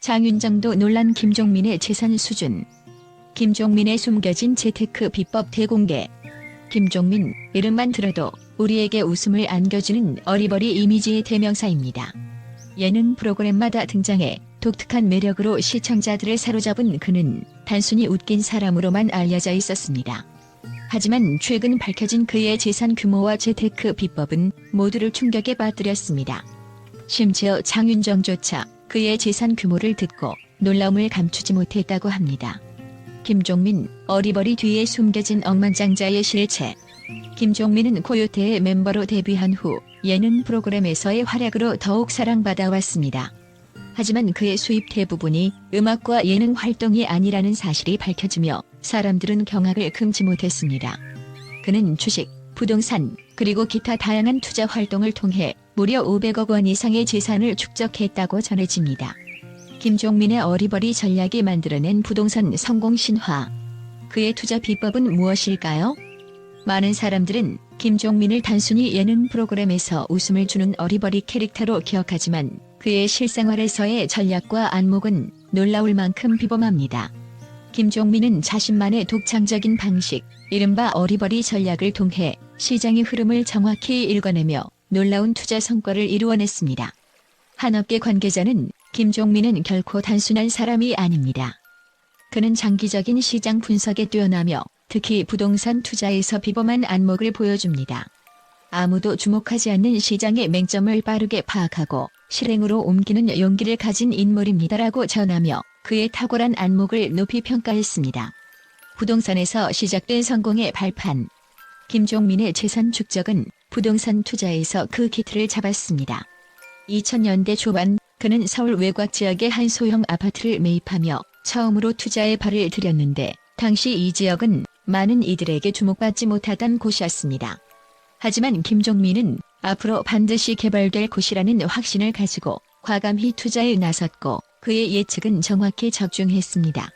장윤정도 놀란 김종민의 재산 수준. 김종민의 숨겨진 재테크 비법 대공개. 김종민 이름만 들어도 우리에게 웃음을 안겨주는 어리버리 이미지의 대명사입니다. 예능 프로그램마다 등장해 독특한 매력으로 시청자들을 사로잡은 그는 단순히 웃긴 사람으로만 알려져 있었습니다. 하지만 최근 밝혀진 그의 재산 규모와 재테크 비법은 모두를 충격에 빠뜨렸습니다. 심지어 장윤정조차 그의 재산 규모를 듣고 놀라움을 감추지 못했다고 합니다. 김종민, 어리버리 뒤에 숨겨진 억만장자의 실체. 김종민은 코요태의 멤버로 데뷔한 후 예능 프로그램에서의 활약으로 더욱 사랑받아왔습니다. 하지만 그의 수입 대부분이 음악과 예능 활동이 아니라는 사실이 밝혀지며 사람들은 경악을 금치 못했습니다. 그는 주식, 부동산, 그리고 기타 다양한 투자 활동을 통해 무려 500억 원 이상의 재산을 축적했다고 전해집니다. 김종민의 어리버리 전략이 만들어낸 부동산 성공 신화. 그의 투자 비법은 무엇일까요? 많은 사람들은 김종민을 단순히 예능 프로그램에서 웃음을 주는 어리버리 캐릭터로 기억하지만 그의 실생활에서의 전략과 안목은 놀라울 만큼 비범합니다. 김종민은 자신만의 독창적인 방식, 이른바 어리버리 전략을 통해 시장의 흐름을 정확히 읽어내며 놀라운 투자 성과를 이루어냈습니다. 한업계 관계자는 김종민은 결코 단순한 사람이 아닙니다. 그는 장기적인 시장 분석에 뛰어나며 특히 부동산 투자에서 비범한 안목을 보여줍니다. 아무도 주목하지 않는 시장의 맹점을 빠르게 파악하고 실행으로 옮기는 용기를 가진 인물입니다라고 전하며 그의 탁월한 안목을 높이 평가했습니다. 부동산에서 시작된 성공의 발판. 김종민의 재산 축적은 부동산 투자에서 그 기틀을 잡았습니다. 2000년대 초반 그는 서울 외곽 지역의 한 소형 아파트를 매입하며 처음으로 투자에 발을 들였는데 당시 이 지역은 많은 이들에게 주목받지 못하던 곳이었습니다. 하지만 김종민은 앞으로 반드시 개발될 곳이라는 확신을 가지고 과감히 투자에 나섰고 그의 예측은 정확히 적중했습니다.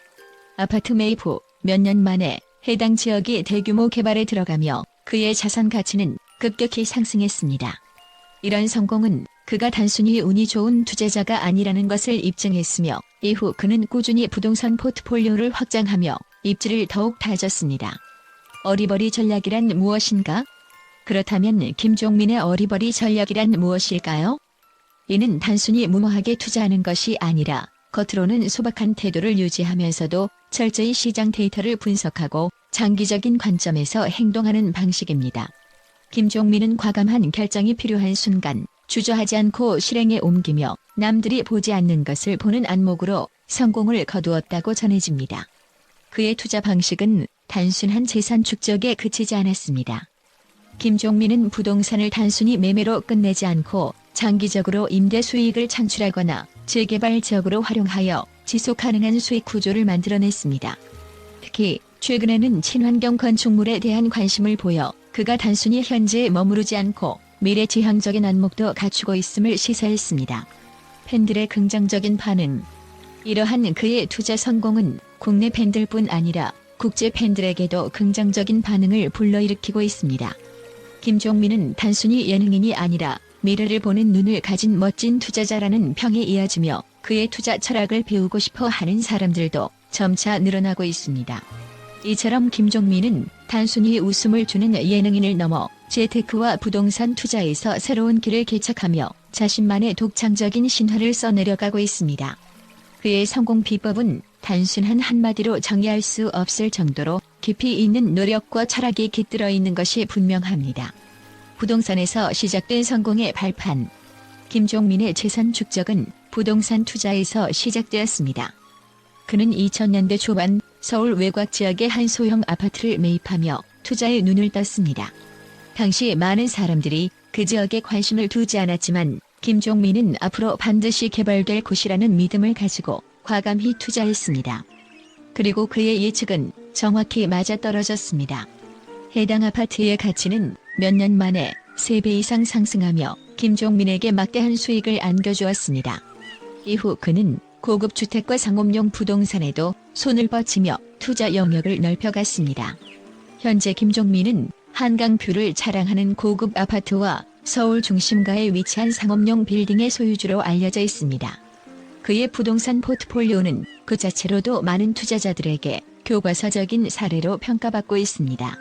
아파트 매입 후 몇 년 만에 해당 지역이 대규모 개발에 들어가며 그의 자산 가치는 급격히 상승했습니다. 이런 성공은 그가 단순히 운이 좋은 투자자가 아니라는 것을 입증했으며 이후 그는 꾸준히 부동산 포트폴리오를 확장하며 입지를 더욱 다졌습니다. 어리버리 전략이란 무엇인가? 그렇다면 김종민의 어리버리 전략이란 무엇일까요? 이는 단순히 무모하게 투자하는 것이 아니라 겉으로는 소박한 태도를 유지하면서도 철저히 시장 데이터를 분석하고 장기적인 관점에서 행동하는 방식입니다. 김종민은 과감한 결정이 필요한 순간 주저하지 않고 실행에 옮기며 남들이 보지 않는 것을 보는 안목으로 성공을 거두었다고 전해집니다. 그의 투자 방식은 단순한 재산 축적에 그치지 않았습니다. 김종민은 부동산을 단순히 매매로 끝내지 않고 장기적으로 임대 수익을 창출하거나 재개발 지역으로 활용하여 지속 가능한 수익 구조를 만들어냈습니다. 특히 최근에는 친환경 건축물에 대한 관심을 보여 그가 단순히 현재에 머무르지 않고 미래 지향적인 안목도 갖추고 있음을 시사했습니다. 팬들의 긍정적인 반응. 이러한 그의 투자 성공은 국내 팬들뿐 아니라 국제 팬들에게도 긍정적인 반응을 불러일으키고 있습니다. 김종민은 단순히 예능인이 아니라 미래를 보는 눈을 가진 멋진 투자자라는 평에 이어지며 그의 투자 철학을 배우고 싶어 하는 사람들도 점차 늘어나고 있습니다. 이처럼 김종민은 단순히 웃음을 주는 예능인을 넘어 재테크와 부동산 투자에서 새로운 길을 개척하며 자신만의 독창적인 신화를 써내려가고 있습니다. 그의 성공 비법은 단순한 한마디로 정의할 수 없을 정도로 깊이 있는 노력과 철학이 깃들어 있는 것이 분명합니다. 부동산에서 시작된 성공의 발판. 김종민의 재산 축적은 부동산 투자에서 시작되었습니다. 그는 2000년대 초반 서울 외곽 지역의 한 소형 아파트를 매입하며 투자에 눈을 떴습니다. 당시 많은 사람들이 그 지역에 관심을 두지 않았지만 김종민은 앞으로 반드시 개발될 곳이라는 믿음을 가지고 과감히 투자했습니다. 그리고 그의 예측은 정확히 맞아떨어졌습니다. 해당 아파트의 가치는 몇 년 만에 3배 이상 상승하며 김종민에게 막대한 수익을 안겨주었습니다. 이후 그는 고급 주택과 상업용 부동산에도 손을 뻗치며 투자 영역을 넓혀갔습니다. 현재 김종민은 한강 뷰를 자랑하는 고급 아파트와 서울 중심가에 위치한 상업용 빌딩의 소유주로 알려져 있습니다. 그의 부동산 포트폴리오는 그 자체로도 많은 투자자들에게 교과서적인 사례로 평가받고 있습니다.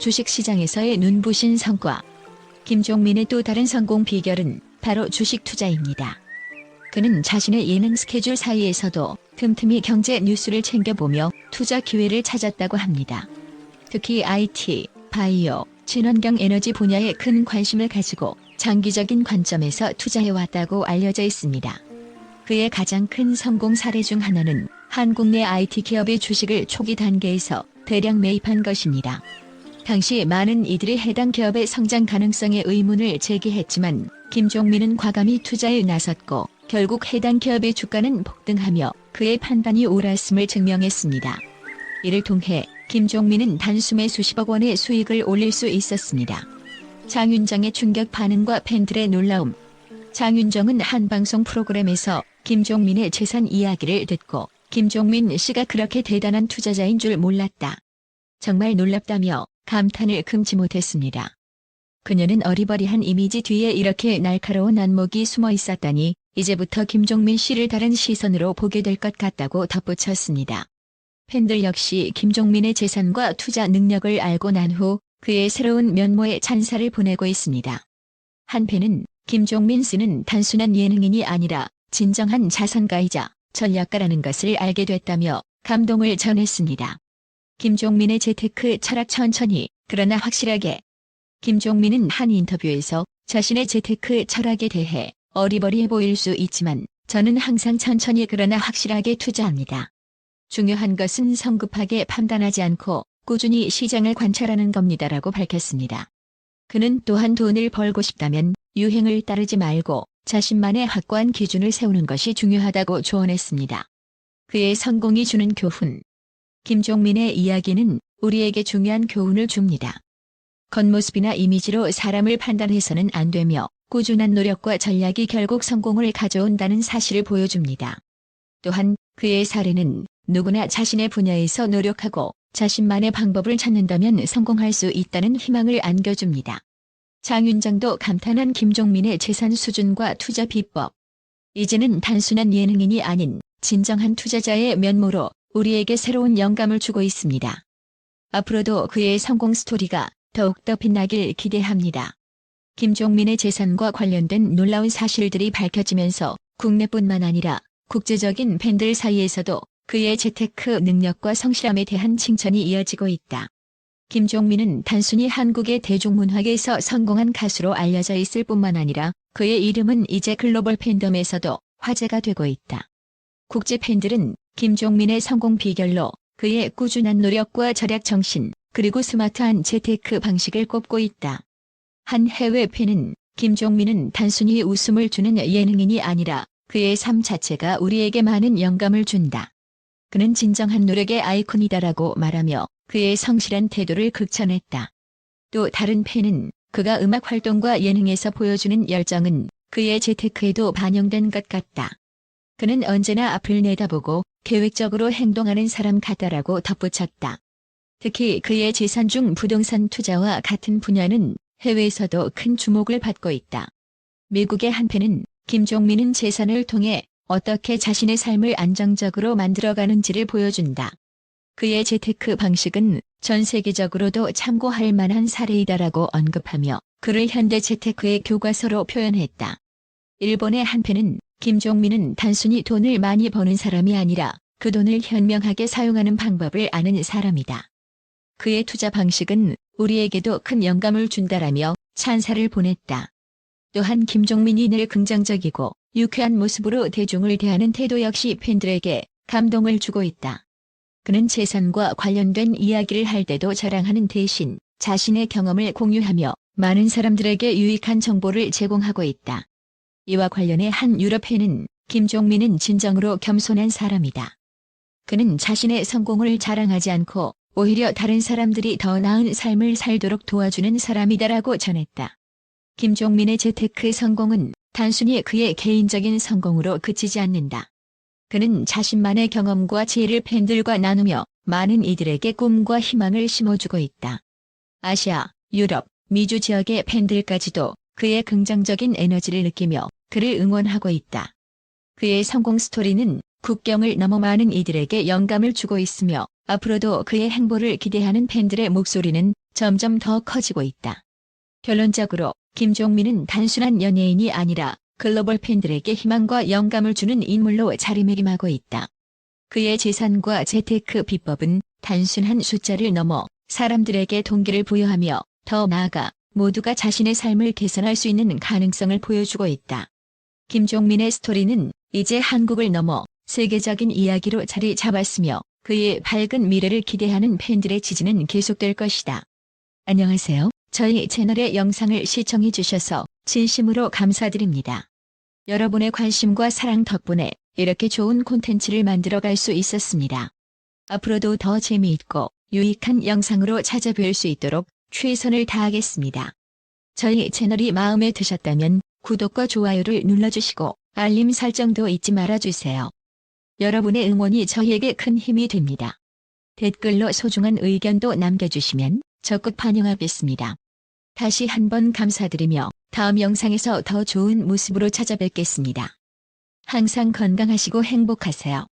주식시장에서의 눈부신 성과. 김종민의 또 다른 성공 비결은 바로 주식 투자입니다. 그는 자신의 예능 스케줄 사이에서도 틈틈이 경제 뉴스를 챙겨보며 투자 기회를 찾았다고 합니다. 특히 IT, 바이오, 친환경 에너지 분야에 큰 관심을 가지고 장기적인 관점에서 투자해왔다고 알려져 있습니다. 그의 가장 큰 성공 사례 중 하나는 한국 내 IT 기업의 주식을 초기 단계에서 대량 매입한 것입니다. 당시 많은 이들이 해당 기업의 성장 가능성에 의문을 제기했지만 김종민은 과감히 투자에 나섰고 결국 해당 기업의 주가는 폭등하며 그의 판단이 옳았음을 증명했습니다. 이를 통해 김종민은 단숨에 수십억 원의 수익을 올릴 수 있었습니다. 장윤정의 충격 반응과 팬들의 놀라움. 장윤정은 한 방송 프로그램에서 김종민의 재산 이야기를 듣고 김종민 씨가 그렇게 대단한 투자자인 줄 몰랐다. 정말 놀랍다며 감탄을 금치 못했습니다. 그녀는 어리버리한 이미지 뒤에 이렇게 날카로운 안목이 숨어 있었다니 이제부터 김종민 씨를 다른 시선으로 보게 될 것 같다고 덧붙였습니다. 팬들 역시 김종민의 재산과 투자 능력을 알고 난 후 그의 새로운 면모에 찬사를 보내고 있습니다. 한 팬은 김종민 씨는 단순한 예능인이 아니라 진정한 자산가이자 전략가라는 것을 알게 됐다며 감동을 전했습니다. 김종민의 재테크 철학 천천히 그러나 확실하게 김종민은 한 인터뷰에서 자신의 재테크 철학에 대해 어리버리해 보일 수 있지만 저는 항상 천천히 그러나 확실하게 투자합니다. 중요한 것은 성급하게 판단하지 않고 꾸준히 시장을 관찰하는 겁니다라고 밝혔습니다. 그는 또한 돈을 벌고 싶다면 유행을 따르지 말고 자신만의 확고한 기준을 세우는 것이 중요하다고 조언했습니다. 그의 성공이 주는 교훈. 김종민의 이야기는 우리에게 중요한 교훈을 줍니다. 겉모습이나 이미지로 사람을 판단해서는 안 되며 꾸준한 노력과 전략이 결국 성공을 가져온다는 사실을 보여줍니다. 또한 그의 사례는 누구나 자신의 분야에서 노력하고 자신만의 방법을 찾는다면 성공할 수 있다는 희망을 안겨줍니다. 장윤정도 감탄한 김종민의 재산 수준과 투자 비법. 이제는 단순한 예능인이 아닌 진정한 투자자의 면모로 우리에게 새로운 영감을 주고 있습니다. 앞으로도 그의 성공 스토리가 더욱더 빛나길 기대합니다. 김종민의 재산과 관련된 놀라운 사실들이 밝혀지면서 국내뿐만 아니라 국제적인 팬들 사이에서도 그의 재테크 능력과 성실함에 대한 칭찬이 이어지고 있다. 김종민은 단순히 한국의 대중문화계에서 성공한 가수로 알려져 있을 뿐만 아니라 그의 이름은 이제 글로벌 팬덤에서도 화제가 되고 있다. 국제 팬들은 김종민의 성공 비결로 그의 꾸준한 노력과 절약 정신, 그리고 스마트한 재테크 방식을 꼽고 있다. 한 해외 팬은 김종민은 단순히 웃음을 주는 예능인이 아니라 그의 삶 자체가 우리에게 많은 영감을 준다. 그는 진정한 노력의 아이콘이다라고 말하며 그의 성실한 태도를 극찬했다. 또 다른 팬은 그가 음악 활동과 예능에서 보여주는 열정은 그의 재테크에도 반영된 것 같다. 그는 언제나 앞을 내다보고 계획적으로 행동하는 사람 같다라고 덧붙였다. 특히 그의 재산 중 부동산 투자와 같은 분야는 해외에서도 큰 주목을 받고 있다. 미국의 한 팬은 김종민은 재산을 통해 어떻게 자신의 삶을 안정적으로 만들어가는지를 보여준다. 그의 재테크 방식은 전 세계적으로도 참고할 만한 사례이다라고 언급하며 그를 현대 재테크의 교과서로 표현했다. 일본의 한 팬은 김종민은 단순히 돈을 많이 버는 사람이 아니라 그 돈을 현명하게 사용하는 방법을 아는 사람이다. 그의 투자 방식은 우리에게도 큰 영감을 준다라며 찬사를 보냈다. 또한 김종민이 늘 긍정적이고 유쾌한 모습으로 대중을 대하는 태도 역시 팬들에게 감동을 주고 있다. 그는 재산과 관련된 이야기를 할 때도 자랑하는 대신 자신의 경험을 공유하며 많은 사람들에게 유익한 정보를 제공하고 있다. 이와 관련해 한 유럽 팬은 김종민은 진정으로 겸손한 사람이다. 그는 자신의 성공을 자랑하지 않고 오히려 다른 사람들이 더 나은 삶을 살도록 도와주는 사람이다라고 전했다. 김종민의 재테크 성공은 단순히 그의 개인적인 성공으로 그치지 않는다. 그는 자신만의 경험과 지혜를 팬들과 나누며 많은 이들에게 꿈과 희망을 심어주고 있다. 아시아, 유럽, 미주 지역의 팬들까지도 그의 긍정적인 에너지를 느끼며 그를 응원하고 있다. 그의 성공 스토리는 국경을 넘어 많은 이들에게 영감을 주고 있으며 앞으로도 그의 행보를 기대하는 팬들의 목소리는 점점 더 커지고 있다. 결론적으로 김종민은 단순한 연예인이 아니라 글로벌 팬들에게 희망과 영감을 주는 인물로 자리매김하고 있다. 그의 재산과 재테크 비법은 단순한 숫자를 넘어 사람들에게 동기를 부여하며 더 나아가 모두가 자신의 삶을 개선할 수 있는 가능성을 보여주고 있다. 김종민의 스토리는 이제 한국을 넘어 세계적인 이야기로 자리 잡았으며 그의 밝은 미래를 기대하는 팬들의 지지는 계속될 것이다. 안녕하세요. 저희 채널의 영상을 시청해 주셔서 진심으로 감사드립니다. 여러분의 관심과 사랑 덕분에 이렇게 좋은 콘텐츠를 만들어 갈 수 있었습니다. 앞으로도 더 재미있고 유익한 영상으로 찾아뵐 수 있도록 최선을 다하겠습니다. 저희 채널이 마음에 드셨다면 구독과 좋아요를 눌러주시고 알림 설정도 잊지 말아주세요. 여러분의 응원이 저희에게 큰 힘이 됩니다. 댓글로 소중한 의견도 남겨주시면 적극 반영하겠습니다. 다시 한번 감사드리며 다음 영상에서 더 좋은 모습으로 찾아뵙겠습니다. 항상 건강하시고 행복하세요.